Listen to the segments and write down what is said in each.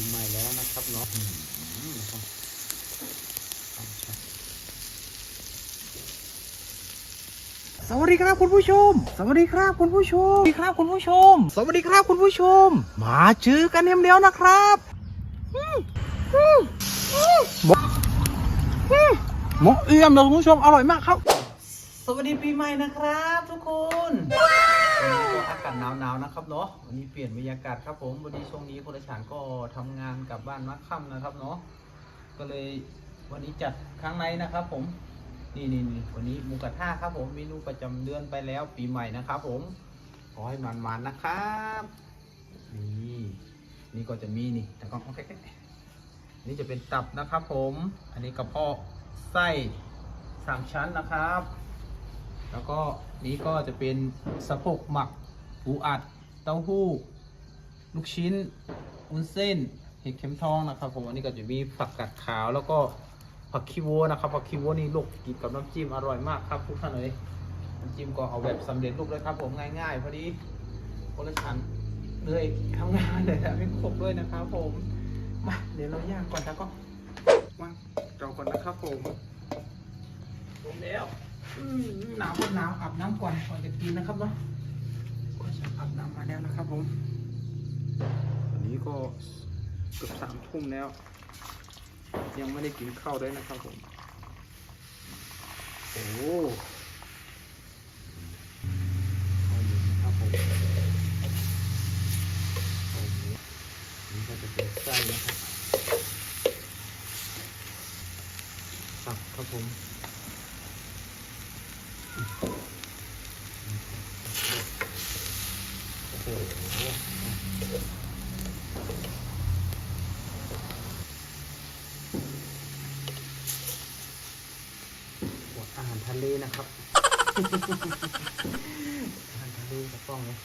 ปีใหม่แล้วนะครับเนาะสวัสดีครับคุณผู้ชม สวัสดีครับคุณผู้ชม สวัสดีครับคุณผู้ชม สวัสดีครับคุณผู้ชม มาเจอกันเดียวนะครับหมกหมกเอี่ยมเลยคุณผู้ชม อร่อยมากครับ สวัสดีปีใหม่นะครับทุกคน อากาศหนาวๆนะครับเนาะวันนี้เปลี่ยนบรรยากาศครับผมวันนี้ช่วงนี้คนละฉานก็ทำงานกลับบ้านมักค่ำนะครับเนาะก็เลยวันนี้จัดครั้งในนะครับ ผมนี่นี่นี่วันนี้หมูกระทะครับผมเมนูประจำเดือนไปแล้วปีใหม่นะครับ ผมขอให้มันๆนะครับนี่นี่ก็จะมีนี่แต่ก็โอเคนี่จะเป็นตับนะครับผม อันนี้กระเพาะไส้สามชั้นนะครับ แล้วก็นี้ก็จะเป็นสะโพกหมัก ปูอัด เต้าหู้ ลูกชิ้นวุ้นเส้น เห็ดเข็มทองนะครับผมอันนี้ก็จะมีผักกาดขาวแล้วก็ผักคีโวนะครับผักคีโวนี่ลูกกินกับน้ำจิ้มอร่อยมากครับทุกท่านเลยน้ำจิ้มก็เอาแบบสำเร็จรูปเลยครับ ผมง่ายๆพอดีคนละชั้นเลยทำงานเลยนะไม่ครบด้วยนะครับผมมาเดี๋ยวเราย่างก่อนแล้วก็วางเราก่อนนะครับผมผมแล้วหนาวก็หนาวอาบน้ำก่อนก่อนจะกินนะครับเนาะ อาบน้ำมาแล้วนะครับผมวันนี้ก็เกือบสามทุ่มแล้ว ยังไม่ได้กินข้าวด้วยนะครับผม โอ้ข้าวเย็นนะครับผมโหนี่ก็จะเป็นไส้นะครับตับครับผม อ้โหหมดอาหารทะเลนะครับ อาหารทะเลกระป้องเลย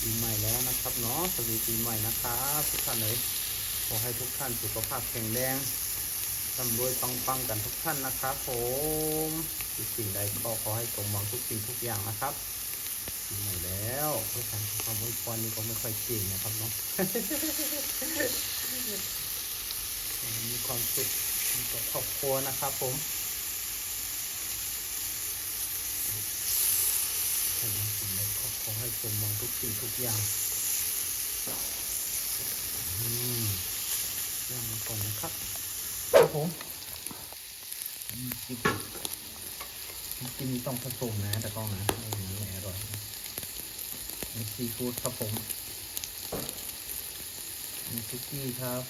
ปีใหม่แล้วนะครับเนาะสวัสดีปีใหม่นะครับทุกท่านเลยขอให้ทุกท่านสุขภาพแข็งแรงร่ำรวยปังๆกันทุกท่านนะครับผมทุกสิ่งใดก็ขอให้สมหวังทุกสิ่งทุกอย่างนะครับปีใหม่แล้วเพื่อการความอวยพรนี่ก็ไม่ค่อยเก่งนะครับเนาะมีความสุขมีกับครอบครัวนะครับผม ขอให้สิ่งใดก็ขอให้สมหวังทุกสิ่งทุกอย่างอืมย่างมันก่อนนะครับครับผมอืมจริงจริงๆต้องผสมนะแต่ต้องนะไม่อย่างนี้อร่อยมีซีฟู้ดครับผมมีซุกี้ครับ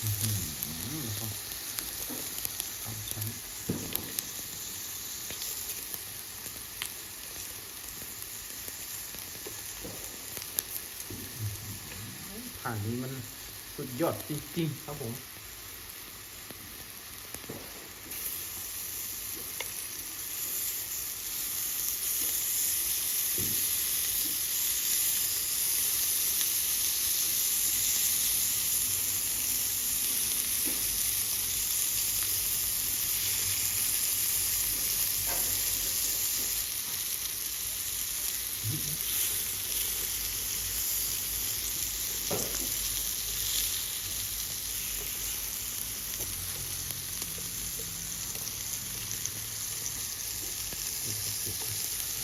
อื้อหือนะครับสามชั้น ผ่านนี้มันสุดยอดจริงๆครับผม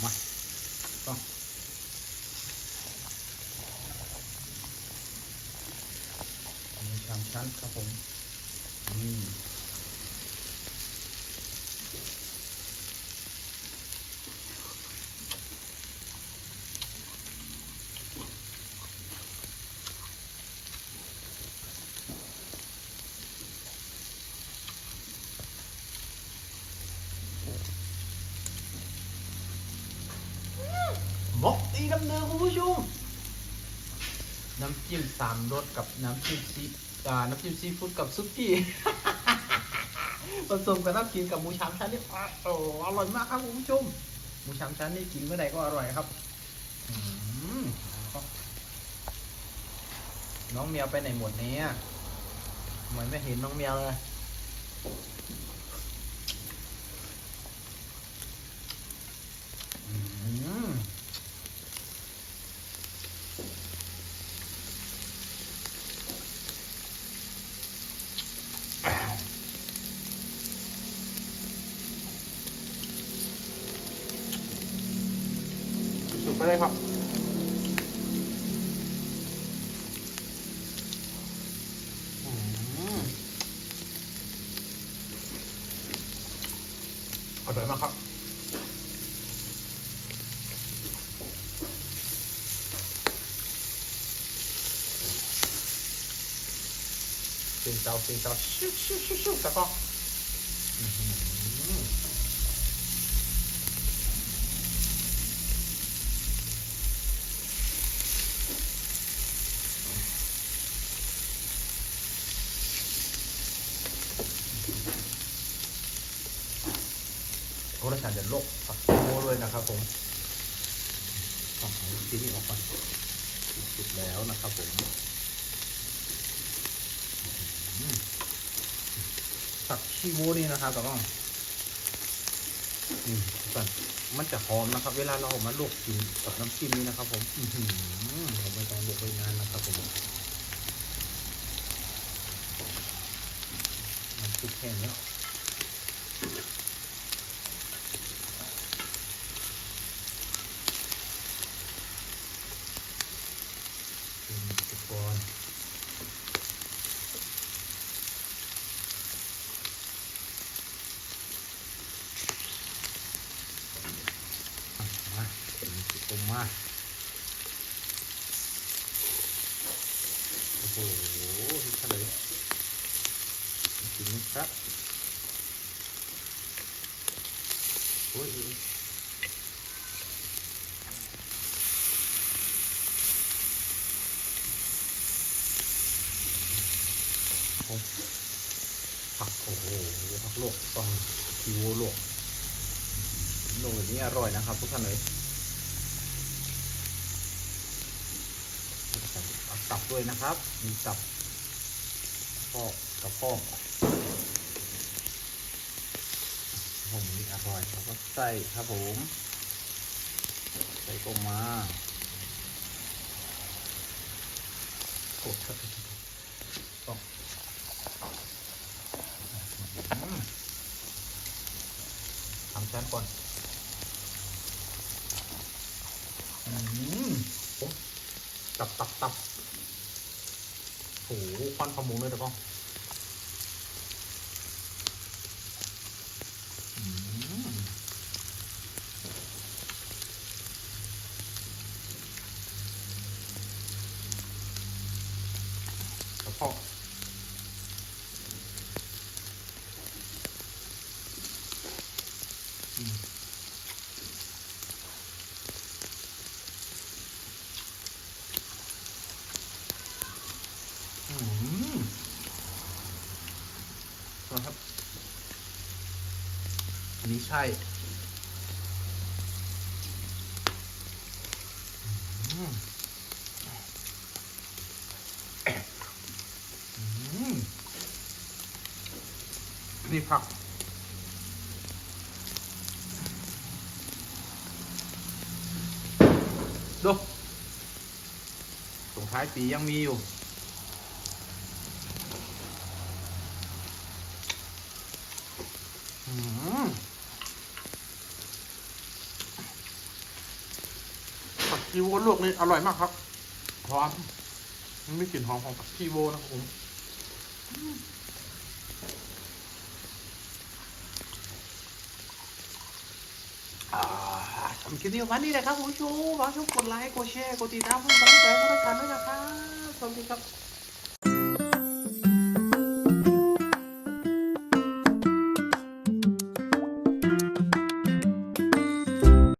มาต้องมีสามชั้น ครับผมนี่มกตีน้ำเนื้อคุณผู้ชม น้ำจิ้มสามรสกับน้ำจิ้มซี น้ำจิ้มซีฟู้ดกับซุกี้ผสมกับน้ำกินกับหมูชามชั้นนี่โอ้อร่อยมากครับคุณผู้ชมหมูชามชั้นนี่กินเมื่อใดก็อร่อยครับน้องเมียไปไหนหมดเนี่ยทำไมไม่เห็นน้องเมียเลยอืม สุดไปเลยครับอร่อยมากครับเสียงเจ้าเสียงเจ้าชิวชิวชิวชิวแล้วก็อื้ โอ้ราชาจะโลกฝักโมเลยนะครับผมต้องเอาที่นี่ออกก่อนสุดแล้วนะครับผมผักชีโวนี่นะครับต่ว่าอืมก่อนมันจะหอมนะครับ เวลาเราเอามาลวกกินกับน้ำจิ้มนี่นะครับ ผมอือหือเราไม่ต้องลวกไว้นานนะครับผมน้ำซุปแห้งแล้ว เป็นอุปกรณ์มาเป็นอุปกรณ์ มาโอ้โหที่ทะเลจริงครับโอ้ยผมผักโอ้โหผักลวกต้องคิวลวกลวกแบบนี้อร่อยนะครับ ทุกท่านเลยเอาตับ ด้วยนะครับ มีตับพ่อกกับพ่อกผมนี่อร่อยแล้วก็ใส่ครับผม ใส่กงมาโอ้ครับต้องอืมทำชั้นก่อนอืมตับตับตับ อ้โหควันขโมงเลยตะก้องอืมกระเพาะ อืมนะครับ อันนี้ ใช่ นี่ผักดูส่งท้ายปียังมีอยู่อืม ชีโวลวกนี่อร่อยมากครับหอมมันไม่กลิ่นหอมของผักชีโวนะครับผมสำหรับคลิปนี้วันนี้แหละครับคุณผู้ชมฝากชมกดไลค์กดแชร์กดติดตามเพื่อนกำลังใจให้ด้วยกันด้วยนะครับสวัสดีครับ